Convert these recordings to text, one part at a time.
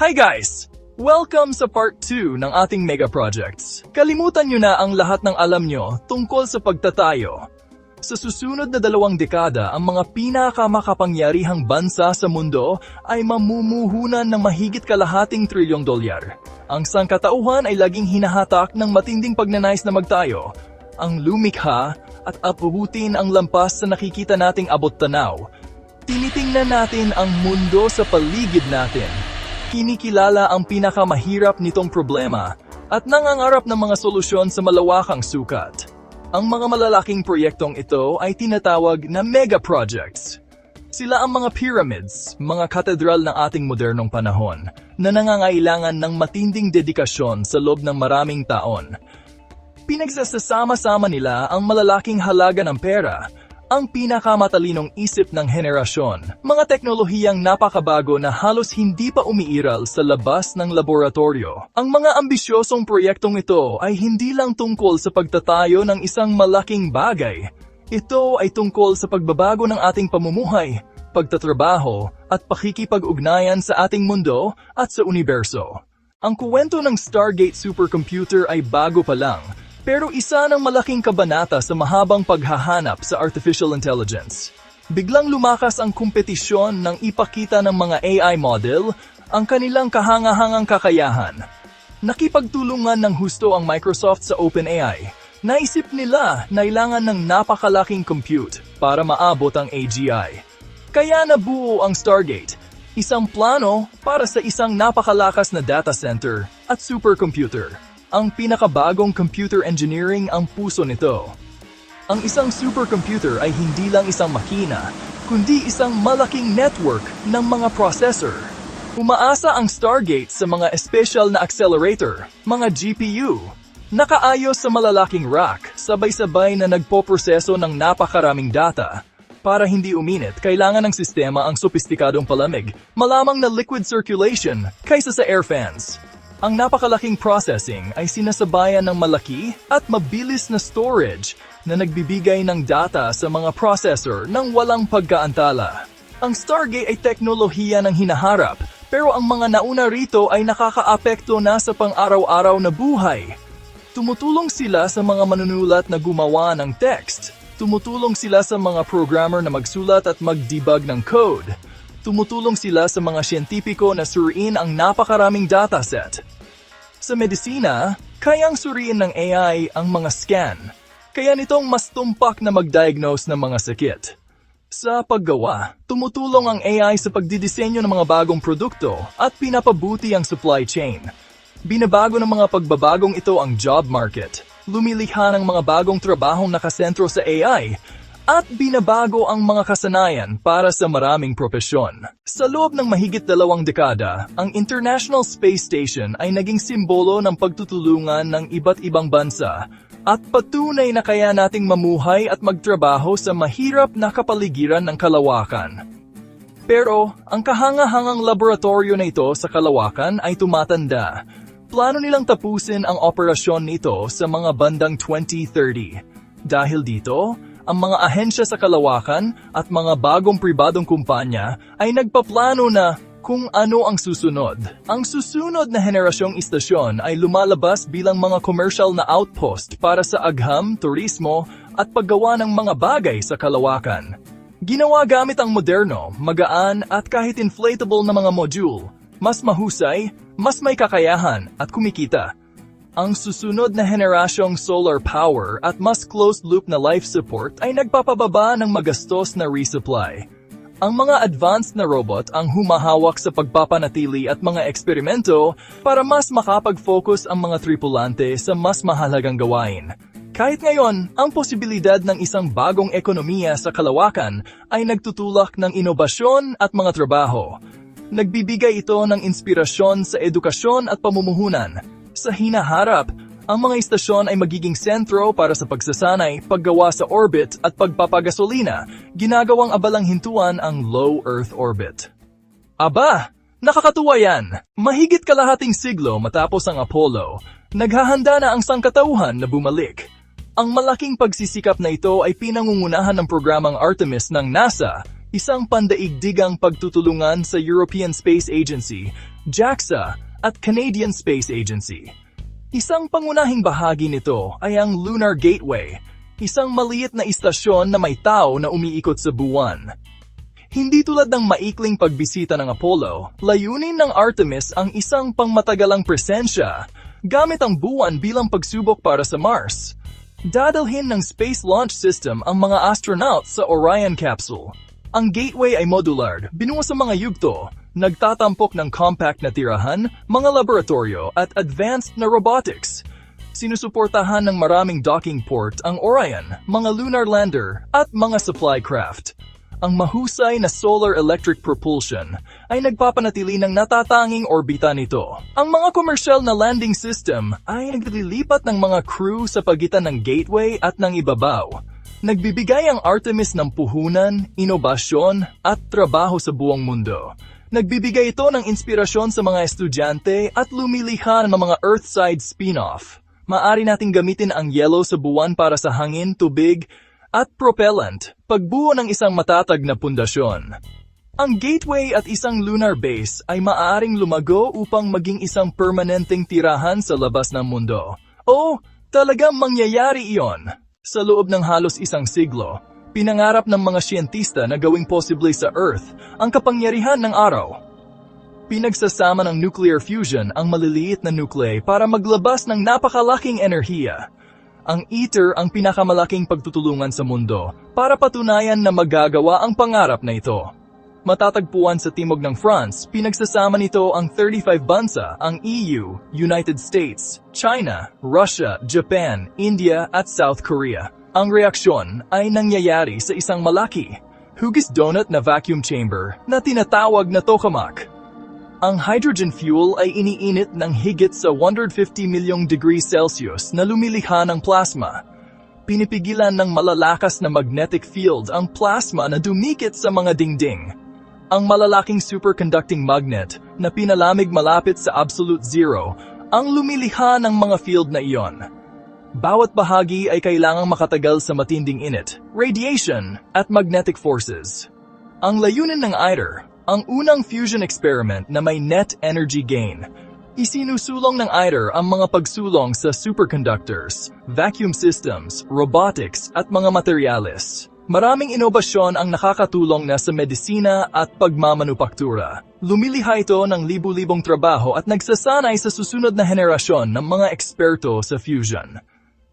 Hi guys! Welcome sa part 2 ng ating mega projects. Kalimutan nyo na ang lahat ng alam nyo tungkol sa pagtatayo. Sa susunod na dalawang dekada, ang mga pinakamakapangyarihang bansa sa mundo ay mamumuhunan ng mahigit kalahating trilyong dolyar. Ang sangkatauhan ay laging hinahatak ng matinding pagnanais na magtayo, ang lumikha at apubutin ang lampas sa nakikita nating abot tanaw. Tinitingnan natin ang mundo sa paligid natin. Kinikilala ang pinakamahirap nitong problema at nangangarap ng mga solusyon sa malawakang sukat. Ang mga malalaking proyektong ito ay tinatawag na mega projects. Sila ang mga pyramids, mga katedral ng ating modernong panahon, na nangangailangan ng matinding dedikasyon sa loob ng maraming taon. Pinagsasama-sama nila ang malalaking halaga ng pera, ang pinakamatalinong isip ng henerasyon, mga teknolohiyang napakabago na halos hindi pa umiiral sa labas ng laboratorio. Ang mga ambisyosong proyektong ito ay hindi lang tungkol sa pagtatayo ng isang malaking bagay. Ito ay tungkol sa pagbabago ng ating pamumuhay, pagtatrabaho, at pakikipag-ugnayan sa ating mundo at sa universo. Ang kuwento ng Stargate supercomputer ay bago pa lang, pero isa ng malaking kabanata sa mahabang paghahanap sa artificial intelligence. Biglang lumakas ang kompetisyon ng ipakita ng mga AI model ang kanilang kahangahangang kakayahan. Nakipagtulungan ng husto ang Microsoft sa OpenAI. Naisip nila na ilangan ng napakalaking compute para maabot ang AGI. Kaya nabuo ang Stargate, isang plano para sa isang napakalakas na data center at supercomputer. Ang pinakabagong computer engineering ang puso nito. Ang isang supercomputer ay hindi lang isang makina, kundi isang malaking network ng mga processor. Umaasa ang Stargate sa mga special na accelerator, mga GPU, nakaayos sa malalaking rack, sabay-sabay na nagpoproseso ng napakaraming data. Para hindi uminit, kailangan ng sistema ang sopistikadong palamig, malamang na liquid circulation kaysa sa air fans. Ang napakalaking processing ay sinasabayan ng malaki at mabilis na storage na nagbibigay ng data sa mga processor ng walang pagkaantala. Ang Stargate ay teknolohiya ng hinaharap, pero ang mga nauna rito ay nakakaapekto na sa pang-araw-araw na buhay. Tumutulong sila sa mga manunulat na gumawa ng text. Tumutulong sila sa mga programmer na magsulat at mag-debug ng code. Tumutulong sila sa mga siyentipiko na suriin ang napakaraming dataset. Sa medisina, kayang suriin ng AI ang mga scan, kaya nitong mas tumpak na mag-diagnose ng mga sakit. Sa paggawa, tumutulong ang AI sa pagdidisenyo ng mga bagong produkto at pinapabuti ang supply chain. Binabago ng mga pagbabagong ito ang job market, lumilikha ng mga bagong trabahong nakasentro sa AI, at binabago ang mga kasanayan para sa maraming propesyon. Sa loob ng mahigit dalawang dekada, ang International Space Station ay naging simbolo ng pagtutulungan ng iba't ibang bansa at patunay na kaya nating mamuhay at magtrabaho sa mahirap na kapaligiran ng kalawakan. Pero ang kahangahangang laboratorio na ito sa kalawakan ay tumatanda. Plano nilang tapusin ang operasyon nito sa mga bandang 2030. Dahil dito, ang mga ahensya sa kalawakan at mga bagong pribadong kumpanya ay nagpaplano na kung ano ang susunod. Ang susunod na henerasyong istasyon ay lumalabas bilang mga commercial na outpost para sa agham, turismo at paggawa ng mga bagay sa kalawakan. Ginawa gamit ang moderno, magaan at kahit inflatable na mga module, mas mahusay, mas may kakayahan at kumikita. Ang susunod na henerasyong solar power at mas closed-loop na life support ay nagpapababa ng magastos na resupply. Ang mga advanced na robot ang humahawak sa pagpapanatili at mga eksperimento para mas makapag-focus ang mga tripulante sa mas mahalagang gawain. Kahit ngayon, ang posibilidad ng isang bagong ekonomiya sa kalawakan ay nagtutulak ng inobasyon at mga trabaho. Nagbibigay ito ng inspirasyon sa edukasyon at pamumuhunan. Sa hinaharap, ang mga istasyon ay magiging sentro para sa pagsasanay, paggawa sa orbit at pagpapagasolina, ginagawang abalang hintuan ang low Earth orbit. Aba, nakakatuwa yan! Mahigit kalahating siglo matapos ang Apollo, naghahanda na ang sangkatauhan na bumalik. Ang malaking pagsisikap na ito ay pinangungunahan ng programang Artemis ng NASA isang pandaigdigang pagtutulungan sa European Space Agency, JAXA, at Canadian Space Agency. Isang pangunahing bahagi nito ay ang Lunar Gateway, isang maliit na istasyon na may tao na umiikot sa buwan. Hindi tulad ng maikling pagbisita ng Apollo, layunin ng Artemis ang isang pangmatagalang presensya gamit ang buwan bilang pagsubok para sa Mars. Dadalhin ng Space Launch System ang mga astronauts sa Orion capsule. Ang gateway ay modular, binuo sa mga yugto, nagtatampok ng compact na tirahan, mga laboratorio at advanced na robotics. Sinusuportahan ng maraming docking port ang Orion, mga lunar lander at mga supply craft. Ang mahusay na solar electric propulsion ay nagpapanatili ng natatanging orbita nito. Ang mga komersyal na landing system ay naglilipat ng mga crew sa pagitan ng gateway at ng ibabaw. Nagbibigay ang Artemis ng puhunan, inobasyon at trabaho sa buong mundo. Nagbibigay ito ng inspirasyon sa mga estudyante at lumilikha ng mga Earthside spin-off. Maari nating gamitin ang yellow sa buwan para sa hangin, tubig, at propellant, pagbuo ng isang matatag na pundasyon. Ang gateway at isang lunar base ay maaaring lumago upang maging isang permanenteng tirahan sa labas ng mundo. O, talagang mangyayari iyon. Sa loob ng halos isang siglo, pinangarap ng mga siyentista na gawing posible sa Earth ang kapangyarihan ng araw. Pinagsasama ng nuclear fusion ang maliliit na nuclei para maglabas ng napakalaking enerhiya. Ang ITER ang pinakamalaking pagtutulungan sa mundo para patunayan na magagawa ang pangarap na ito. Matatagpuan sa timog ng France, pinagsasama nito ang 35 bansa, ang EU, United States, China, Russia, Japan, India at South Korea. Ang reaksyon ay nangyayari sa isang malaki, hugis donut na vacuum chamber na tinatawag na tokamak. Ang hydrogen fuel ay iniinit ng higit sa 150 milyong degrees Celsius na lumilikha ng plasma. Pinipigilan ng malalakas na magnetic field ang plasma na dumikit sa mga dingding. Ang malalaking superconducting magnet na pinalamig malapit sa absolute zero ang lumilikha ng mga field na iyon. Bawat bahagi ay kailangang makatagal sa matinding init, radiation, at magnetic forces. Ang layunin ng ITER ang unang fusion experiment na may net energy gain. Isinusulong ng ITER ang mga pagsulong sa superconductors, vacuum systems, robotics at mga materyales. Maraming inobasyon ang nakakatulong na sa medisina at pagmamanupaktura. Lumiliha ito ng libu-libong trabaho at nagsasanay sa susunod na henerasyon ng mga eksperto sa fusion.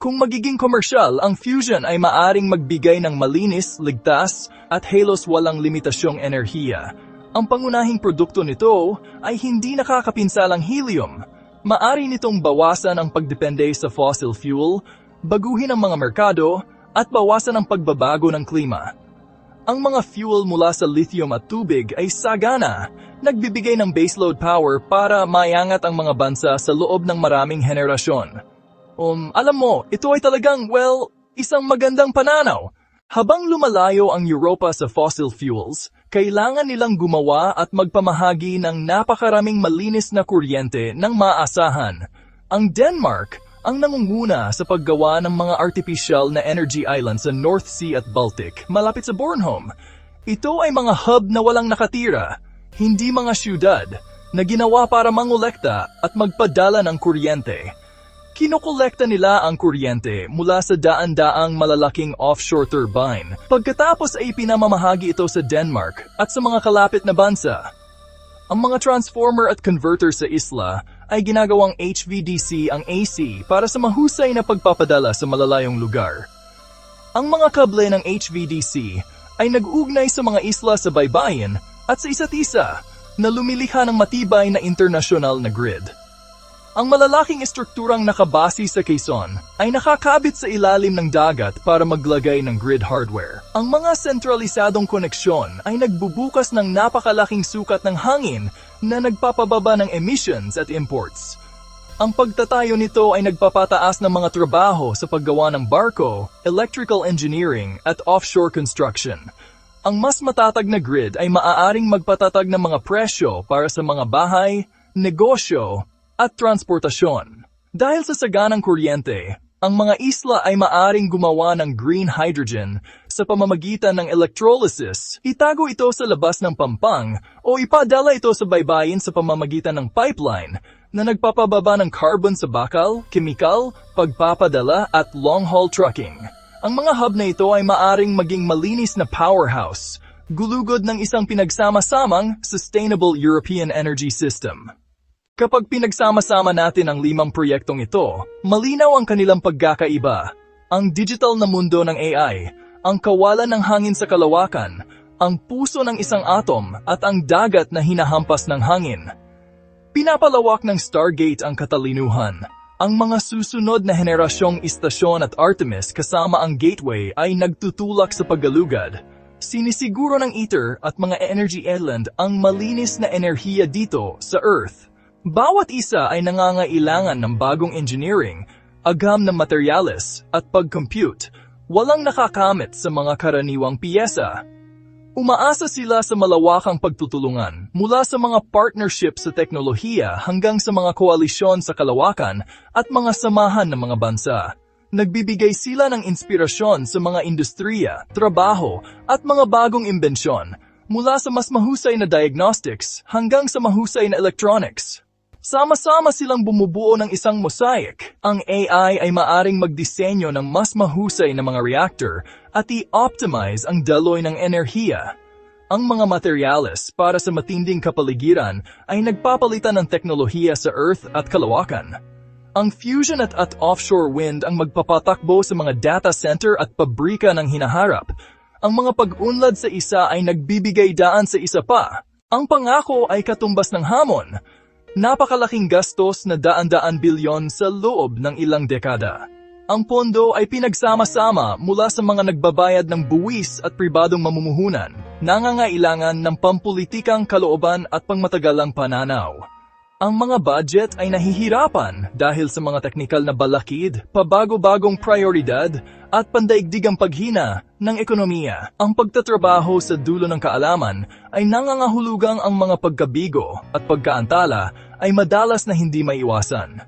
Kung magiging komersyal, ang fusion ay maaring magbigay ng malinis, ligtas, at halos walang limitasyong enerhiya. Ang pangunahing produkto nito ay hindi nakakapinsalang helium. Maari nitong bawasan ang pagdepende sa fossil fuel, baguhin ang mga merkado, at bawasan ang pagbabago ng klima. Ang mga fuel mula sa lithium at tubig ay sagana, nagbibigay ng baseload power para mayangat ang mga bansa sa loob ng maraming henerasyon. Um, alam mo, ito ay talagang, well, isang magandang pananaw. Habang lumalayo ang Europa sa fossil fuels, kailangan nilang gumawa at magpamahagi ng napakaraming malinis na kuryente ng maasahan. Ang Denmark ang nangunguna sa paggawa ng mga artificial na energy islands sa North Sea at Baltic malapit sa Bornholm. Ito ay mga hub na walang nakatira, hindi mga syudad, na ginawa para mangolekta at magpadala ng kuryente. Kinokolekta nila ang kuryente mula sa daan-daang malalaking offshore turbine. Pagkatapos ay pinamamahagi ito sa Denmark at sa mga kalapit na bansa. Ang mga transformer at converter sa isla ay ginagawang HVDC ang AC para sa mahusay na pagpapadala sa malalayong lugar. Ang mga kable ng HVDC ay nag-ugnay sa mga isla sa baybayin at sa isa't isa na lumilikha ng matibay na internasyonal na grid. Ang malalaking estrukturang nakabase sa Quezon ay nakakabit sa ilalim ng dagat para maglagay ng grid hardware. Ang mga sentralisadong koneksyon ay nagbubukas ng napakalaking sukat ng hangin na nagpapababa ng emissions at imports. Ang pagtatayo nito ay nagpapataas ng mga trabaho sa paggawa ng barko, electrical engineering at offshore construction. Ang mas matatag na grid ay maaaring magpatatag ng mga presyo para sa mga bahay, negosyo, at transportasyon. Dahil sa saganang kuryente, ang mga isla ay maaring gumawa ng green hydrogen sa pamamagitan ng electrolysis, itago ito sa labas ng pampang o ipadala ito sa baybayin sa pamamagitan ng pipeline na nagpapababa ng carbon sa bakal, kemikal, pagpapadala at long-haul trucking. Ang mga hub na ito ay maaring maging malinis na powerhouse, gulugod ng isang pinagsama-samang sustainable European energy system. Kapag pinagsama-sama natin ang limang proyektong ito, malinaw ang kanilang pagkakaiba. Ang digital na mundo ng AI, ang kawalan ng hangin sa kalawakan, ang puso ng isang atom at ang dagat na hinahampas ng hangin. Pinapalawak ng Stargate ang katalinuhan. Ang mga susunod na henerasyong istasyon at Artemis kasama ang Gateway ay nagtutulak sa paggalugad. Sinisiguro ng ITER at mga energy island ang malinis na enerhiya dito sa Earth. Bawat isa ay nangangailangan ng bagong engineering, agam ng materyales at pag-compute, walang nakakamit sa mga karaniwang piyesa. Umaasa sila sa malawakang pagtutulungan mula sa mga partnership sa teknolohiya hanggang sa mga koalisyon sa kalawakan at mga samahan ng mga bansa. Nagbibigay sila ng inspirasyon sa mga industriya, trabaho at mga bagong imbensyon mula sa mas mahusay na diagnostics hanggang sa mahusay na electronics. Sama-sama silang bumubuo ng isang mosaic. Ang AI ay maaring magdisenyo ng mas mahusay na mga reactor at i-optimize ang daloy ng enerhiya. Ang mga materyales para sa matinding kapaligiran ay nagpapalitan ng teknolohiya sa Earth at kalawakan. Ang fusion at, at offshore wind ang magpapatakbo sa mga data center at pabrika ng hinaharap. Ang mga pag-unlad sa isa ay nagbibigay daan sa isa pa. Ang pangako ay katumbas ng hamon. Napakalaking gastos na daan-daan bilyon sa loob ng ilang dekada. Ang pondo ay pinagsama-sama mula sa mga nagbabayad ng buwis at pribadong mamumuhunan, nangangailangan ng pampulitikang kalooban at pangmatagalang pananaw. Ang mga budget ay nahihirapan dahil sa mga teknikal na balakid, pabago-bagong prioridad at pandaigdigang paghina ng ekonomiya. Ang pagtatrabaho sa dulo ng kaalaman ay nangangahulugang ang mga pagkabigo at pagkaantala ay madalas na hindi maiwasan.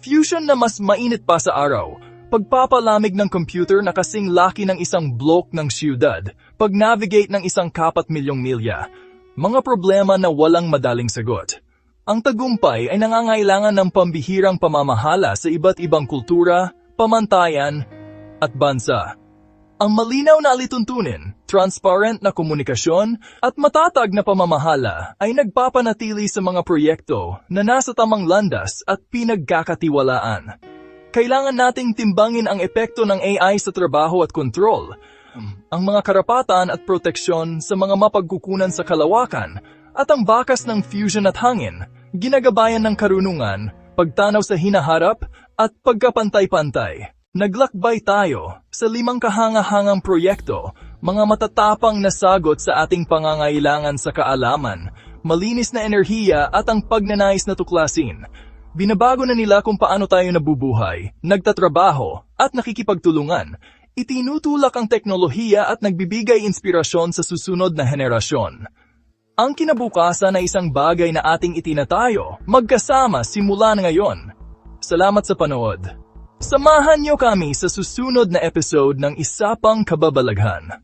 Fusion na mas mainit pa sa araw, pagpapalamig ng computer na kasing laki ng isang block ng siyudad, pag-navigate ng isang kapat milyong milya, mga problema na walang madaling sagot. Ang tagumpay ay nangangailangan ng pambihirang pamamahala sa iba't ibang kultura, pamantayan, at bansa. Ang malinaw na alituntunin, transparent na komunikasyon, at matatag na pamamahala ay nagpapanatili sa mga proyekto na nasa tamang landas at pinagkakatiwalaan. Kailangan nating timbangin ang epekto ng AI sa trabaho at kontrol, ang mga karapatan at proteksyon sa mga mapagkukunan sa kalawakan, at ang bakas ng fusion at hangin, ginagabayan ng karunungan, pagtanaw sa hinaharap, at pagkapantay-pantay. Naglakbay tayo sa limang kahangahangang proyekto, mga matatapang na sagot sa ating pangangailangan sa kaalaman, malinis na enerhiya at ang pagnanais na tuklasin. Binabago na nila kung paano tayo nabubuhay, nagtatrabaho, at nakikipagtulungan. Itinutulak ang teknolohiya at nagbibigay inspirasyon sa susunod na henerasyon. Ang kinabukasan ay isang bagay na ating itinatayo, magkasama simula ngayon. Salamat sa panood. Samahan niyo kami sa susunod na episode ng Isa Pang Kababalaghan.